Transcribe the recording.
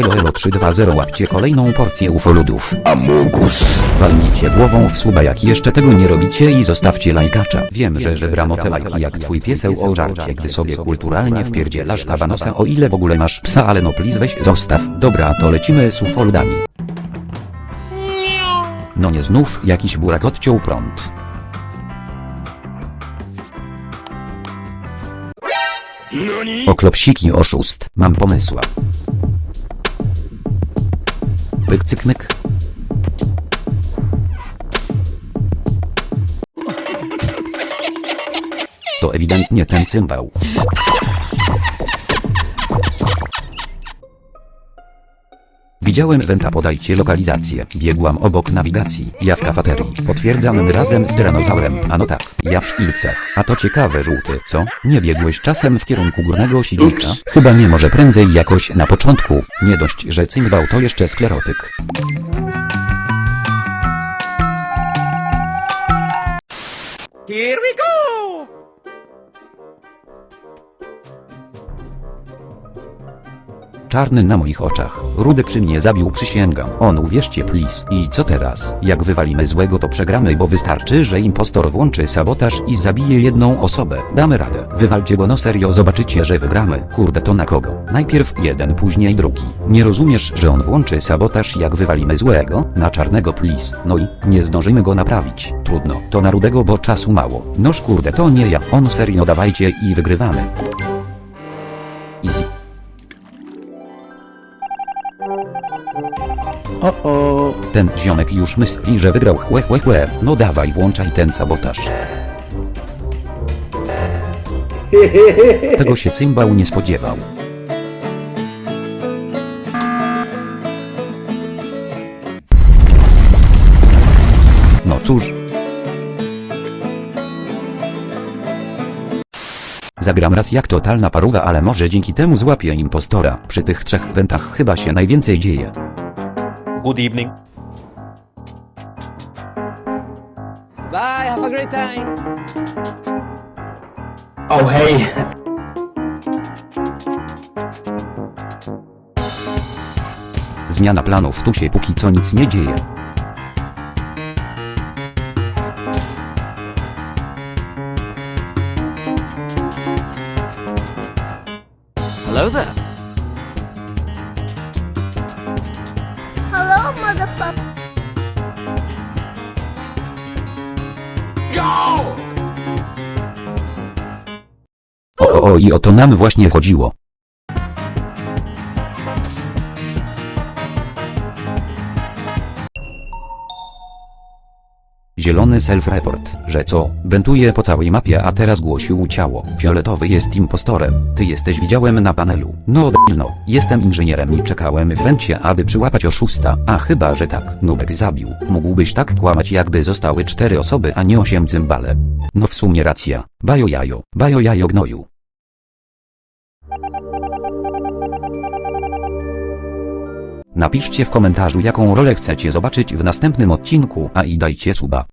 Elo elo 320 łapcie kolejną porcję ufoludów. Amogus. Walnijcie głową w suba jak jeszcze tego nie robicie i zostawcie lajkacza. Wiem, że żebram o te lajki jak twój pieseł o żarcie, gdy sobie kulturalnie wpierdzielasz kabanosa o ile w ogóle masz psa, ale no please weź zostaw. Dobra, to lecimy z ufoludami. No nie znów jakiś burak odciął prąd. Oklopsiki oszust, mam pomysła. Pyk cyk myk. To ewidentnie ten cymbał. Widziałem wenta podajcie lokalizację. Biegłam obok nawigacji. Ja w kafeterii. Potwierdzam razem z tyranozaurem. A no tak, ja w szpilce. A to ciekawe żółty, co? Nie biegłeś czasem w kierunku górnego silnika? Chyba nie może prędzej jakoś na początku. Nie dość, że cymbał to jeszcze sklerotyk. Here we go! Czarny na moich oczach. Rudy przy mnie zabił przysięgam. On uwierzcie please. I co teraz? Jak wywalimy złego to przegramy bo wystarczy, że impostor włączy sabotaż i zabije jedną osobę. Damy radę. Wywalcie go no serio zobaczycie, że wygramy. Kurde to na kogo? Najpierw jeden, później drugi. Nie rozumiesz, że on włączy sabotaż jak wywalimy złego? Na czarnego please. No i nie zdążymy go naprawić. Trudno. To na rudego bo czasu mało. Noż kurde to nie ja. On serio dawajcie i wygrywamy. O o. Ten ziomek już myśli, że wygrał chłe chłe chłe. No dawaj włączaj ten sabotaż. Tego się cymbał nie spodziewał. No cóż. Zagram raz jak totalna paruwa, ale może dzięki temu złapię impostora. Przy tych trzech wentach chyba się najwięcej dzieje. Good evening. Bye, have a great time. Oh hej. Zmiana planów tu się póki co nic nie dzieje. Hello there. O, i o to nam właśnie chodziło. Zielony self-report, że co, wentuje po całej mapie a teraz głosił ciało. Fioletowy jest impostorem, ty jesteś widziałem na panelu. No no, jestem inżynierem i czekałem w wencie aby przyłapać oszusta, a chyba, że tak, Nubek zabił. Mógłbyś tak kłamać jakby zostały cztery osoby a nie osiem cymbale. No w sumie racja, bajo jajo, bajo jajo gnoju. Napiszcie w komentarzu jaką rolę chcecie zobaczyć w następnym odcinku, a i dajcie suba.